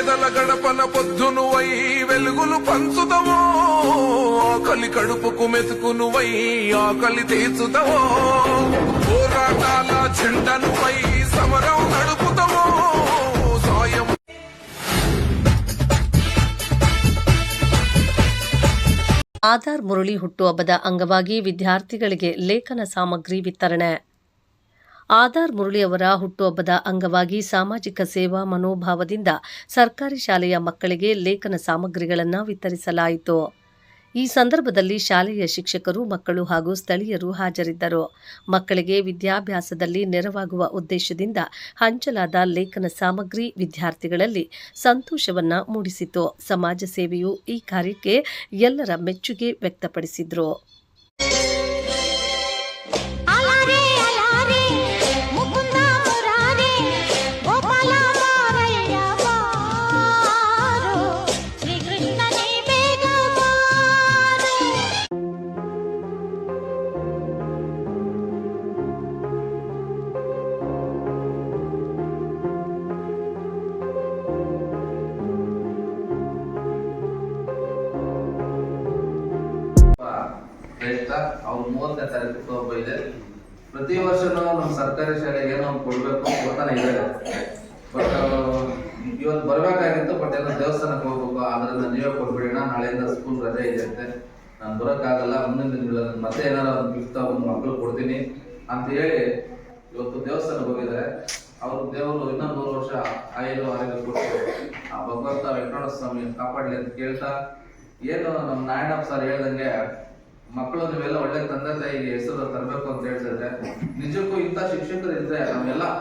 పేదల గడపన పొద్దునువై వెలుగులు పంచుదవో ఆకలి కడుపుకు మెతుకునువై ఆకలి తీర్చుదవో పోరాటాల జెండనువై సమరం నడుపుదవో సాయం ಆಧಾರ್ ಮುರಳಿ ಹುಟ್ಟುಹಬ್ಬದ ಅಂಗವಾಗಿ ವಿದ್ಯಾರ್ಥಿಗಳಿಗೆ ಲೇಖನ ಸಾಮಗ್ರಿ ವಿತರಣೆ ಆಧಾರ್ ಮುರಳಿಯವರ ಹುಟ್ಟುಹಬ್ಬದ ಅಂಗವಾಗಿ ಸಾಮಾಜಿಕ ಸೇವಾ ಮನೋಭಾವದಿಂದ ಸರ್ಕಾರಿ ಶಾಲೆಯ ಮಕ್ಕಳಿಗೆ ಲೇಖನ ಸಾಮಗ್ರಿಗಳನ್ನು ವಿತರಿಸಲಾಯಿತು. ಈ ಸಂದರ್ಭದಲ್ಲಿ ಶಾಲೆಯ ಶಿಕ್ಷಕರು, ಮಕ್ಕಳು ಹಾಗೂ ಸ್ಥಳೀಯರು ಹಾಜರಿದ್ದರು. ಮಕ್ಕಳಿಗೆ ವಿದ್ಯಾಭ್ಯಾಸದಲ್ಲಿ ನೆರವಾಗುವ ಉದ್ದೇಶದಿಂದ ಹಂಚಲಾದ ಲೇಖನ ಸಾಮಗ್ರಿ ವಿದ್ಯಾರ್ಥಿಗಳಲ್ಲಿ ಸಂತೋಷವನ್ನ ಮೂಡಿಸಿತು. ಸಮಾಜ ಸೇವೆಯು ಈ ಕಾರ್ಯಕ್ಕೆ ಎಲ್ಲರ ಮೆಚ್ಚುಗೆ ವ್ಯಕ್ತಪಡಿಸಿದ್ರು. ಶ್ರೇಷ್ಠ ಅವ್ರು ಮೂವತ್ತನೇ ತಾರೀಕು ಒಬ್ಬ ಇದೆ ಪ್ರತಿ ವರ್ಷನೂ ನಮ್ಮ ಸರ್ಕಾರಿ ಶಾಲೆಗೆ ಏನೋ ಕೊಡ್ಬೇಕು ಕೊಡ್ತಾನೆ ಇದ್ದಾರೆ ಬಟ್ ಇವತ್ತು ಬರ್ಬೇಕಾಗಿತ್ತು ಬಟ್ ಏನೋ ದೇವಸ್ಥಾನಕ್ಕೆ ಹೋಗ್ಬೇಕು. ಆದ್ರಿಂದ ನೀವೇ ಕೊಟ್ಬಿಡೋಣ, ನಾಳೆಯಿಂದ ಸ್ಕೂಲ್ ರಜೆ ಇದೆ ಅಂತೆ. ನಾನು ಬರೋಕ್ಕಾಗಲ್ಲ, ಮುಂದಿನ ದಿನಗಳಲ್ಲಿ ಮತ್ತೆ ಏನಾರು ಒಂದು ಗಿಫ್ಟ್ ಒಂದು ಮಕ್ಕಳು ಕೊಡ್ತೀನಿ ಅಂತ ಹೇಳಿ ಇವತ್ತು ದೇವಸ್ಥಾನಕ್ಕೆ ಹೋಗಿದ್ದಾರೆ ಅವ್ರ ದೇವರು ಇನ್ನೊಂದು ಮೂರು ವರ್ಷ ಆಯುರು ಆರೋಗ್ಯ ಕೊಟ್ಟು, ಆ ಭಗವಂತ ವೆಂಕಟೇಶ್ವರ ಸ್ವಾಮಿ ಕಾಪಾಡಲಿ ಅಂತ ಕೇಳ್ತಾ, ಏನು ನಮ್ಮ ನಾರಾಯಣಪ್ಪ ಸರ್ ಹೇಳ್ದಂಗೆ ಮಕ್ಕಳು ನೀವೆಲ್ಲ ಒಳ್ಳೆ ತಂದೆ ತಾಯಿಗೆ ಹೆಸರು ತರಬೇಕು ಅಂತ ಹೇಳ್ತಿದ್ರೆ, ನಿಜಕ್ಕೂ ಇಂಥ ಶಿಕ್ಷಕರು ಇದ್ರೆ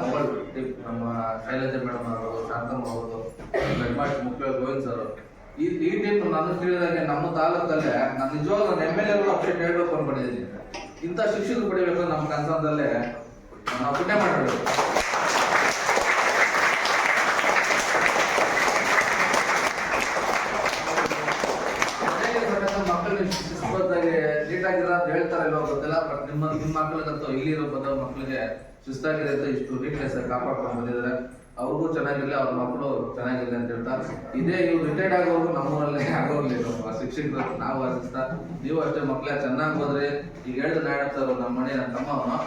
ಮೊಬೈಲ್ ನಮ್ಮ ಶೈಲಜ ಮೇಡಮ್ ಅವರು ಶಾಂತಮ್ಮ ಅವರು ಬೆಡ್ಮಾಟ್ ಮುಖ್ಯ ಗೋವಿಂದ್ ಸರ್ ಈ ಈ ಟೀಮ್ ನಾನು ಕೇಳಿದಾಗೆ ನಮ್ಮ ತಾಲೂಕಲ್ಲೇ, ನಾನು ನಿಜವಾಗ್ಲೂ ಎಂ ಎಲ್ ಎ ಅಪ್ಡೇಟ್ ಹೇಳ್ಬೇಕು ಅನ್ಕೊಂಡಿದ್ದೀನಿ. ಇಂಥ ಶಿಕ್ಷಕರು ಪಡಿಬೇಕು ನಮ್ಮ ಕನ್ಸರ್ನಲ್ಲೇ ನಾವು ಪುಣ್ಯ ಮಾಡಬೇಕು ಶಿಸ್ತುಬದ್ಧಾಗಿ ನೀಟಾಗಿರ ಅಂತ ಹೇಳ್ತಾರೆ ಇಲ್ಲೋ ಗೊತ್ತಿಲ್ಲ ಬಟ್ ನಿಮ್ಮ ನಿಮ್ಮ ಮಕ್ಕಳಿಗಂತೂ ಇಲ್ಲಿರೋ ಬಂದ ಮಕ್ಕಳಿಗೆ ಶಿಸ್ತಾಗಿದೆ ಅಂತ ಇಷ್ಟು ನೀಟ್ನೆಸ್ ಕಾಪಾಡ್ಕೊಂಡು ಬಂದಿದ್ದಾರೆ. ಅವ್ರಿಗೂ ಚೆನ್ನಾಗಿರಲಿ, ಅವ್ರ ಮಕ್ಕಳು ಚೆನ್ನಾಗಿರಲಿ ಅಂತ ಹೇಳ್ತಾ ಇದೇ ಇವ್ರು ರಿಟೈರ್ಡ್ ಆಗೋರ್ಗು ನಮ್ಮೂರಲ್ಲಿ ಆಗೋಗ್ಲಿ ನಮ್ಮ ಶಿಕ್ಷಕರು, ನಾವು ಆಶಿಸ್ತಾ ನೀವು ಅಷ್ಟೇ ಮಕ್ಕಳೇ ಚೆನ್ನಾಗಿ ಹೋದ್ರೆ, ಈಗ ಹೇಳಿದ್ರೆ ಸರ್ ನಮ್ಮ ಮನೆ ನನ್ನ ತಮ್ಮ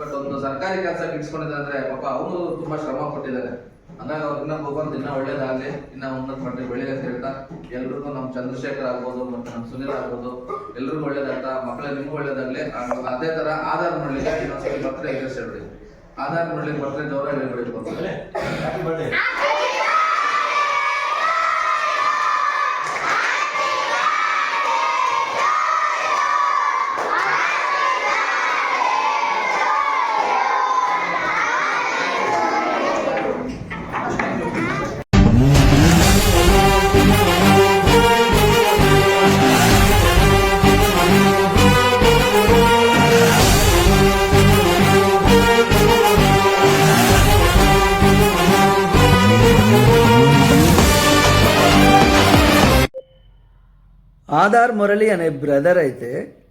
ಬಟ್ ಒಂದು ಸರ್ಕಾರಿ ಕೆಲಸ ಇಟ್ಸ್ಕೊಂಡಿದ್ದಾರೆ ಅಂದ್ರೆ ಪಾಪ ಅವನು ತುಂಬಾ ಶ್ರಮ ಪಟ್ಟಿದ್ದಾರೆ. ಹಂಗಾಗಿ ಅವ್ರು ಇನ್ನೊಬ್ಬ ಬಂದು ಇನ್ನ ಒಳ್ಳೇದಾಗ್ಲಿ ಇನ್ನ ಉನ್ನತ ಮಟ್ಟ ಬೆಳೆಯ ಅಂತ ಹೇಳ್ತಾ ಎಲ್ರಿಗೂ ನಮ್ ಚಂದ್ರಶೇಖರ್ ಆಗ್ಬೋದು ಮತ್ತೆ ನಮ್ ಸುನೀಲ್ ಆಗ್ಬೋದು ಎಲ್ರಿಗೂ ಒಳ್ಳೇದಾಗ್ತಾ ಮಕ್ಕಳ ನಿಮ್ಗೂ ಒಳ್ಳೇದಾಗ್ಲಿ ಆಮೇಲೆ ಅದೇ ತರ ಆಧಾರ್ ಮಾಡ್ಲಿಕ್ಕೆ ಇನ್ನೊಂದ್ಸಲ ಬರ್ತ್ಡೇ ಎಗ್ರೆಸ್ ಹೇಳ್ಬಿಡಿ ಆಧಾರ್ ಮಾಡ್ಲಿಕ್ಕೆ ಬರ್ತ್ಡೇ ಜೋರ ಹೇಳ್ಬಿಡಿ ఆధార్ మురళి అనే బ్రదర్ అయితే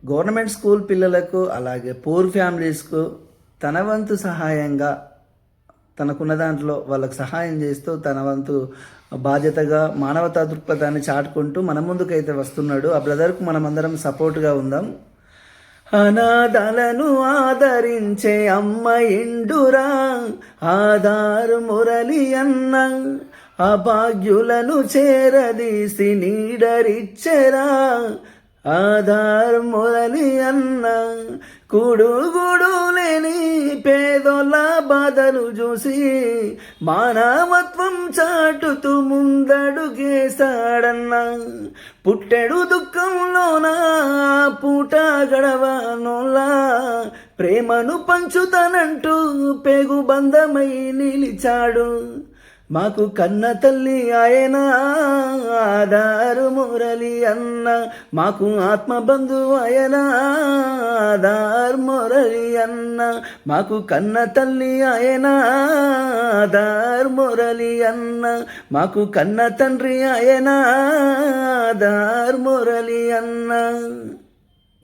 గవర్నమెంట్ స్కూల్ పిల్లలకు అలాగే పూర్ ఫ్యామిలీస్కు తన వంతు సహాయంగా తనకున్న దాంట్లో వాళ్ళకు సహాయం చేస్తూ తన వంతు బాధ్యతగా మానవతా దృక్పథాన్ని చాటుకుంటూ మన ముందుకైతే వస్తున్నాడు. ఆ బ్రదర్కు మనమందరం సపోర్ట్గా ఉందాం. అనాథలను ఆదరించే అమ్మ ఇండురా ఆధార్ మురళి అన్న అభాగ్యులను చేరదీసి నీడరిచ్చెరా. ఆధార్ మొదలి అన్న కుడుగుడు లేని పేదోళ్ళ బాధలు చూసి మానవత్వం చాటుతూ ముందడుగేశాడన్నా పుట్టెడు దుఃఖంలోన పూట గడవనోలా ప్రేమను పంచుతానంటూ పెగు బంధమై నిలిచాడు. మాకు కన్న తల్లి ఆయన ఆధారు మురళి అన్న. మాకు ఆత్మబంధు ఆయన ఆధార్ మురళి అన్న. మాకు కన్న తల్లి ఆయన ఆధార్ మురళి అన్న. మాకు కన్న తండ్రి ఆయన ఆధార్ మురళి అన్న.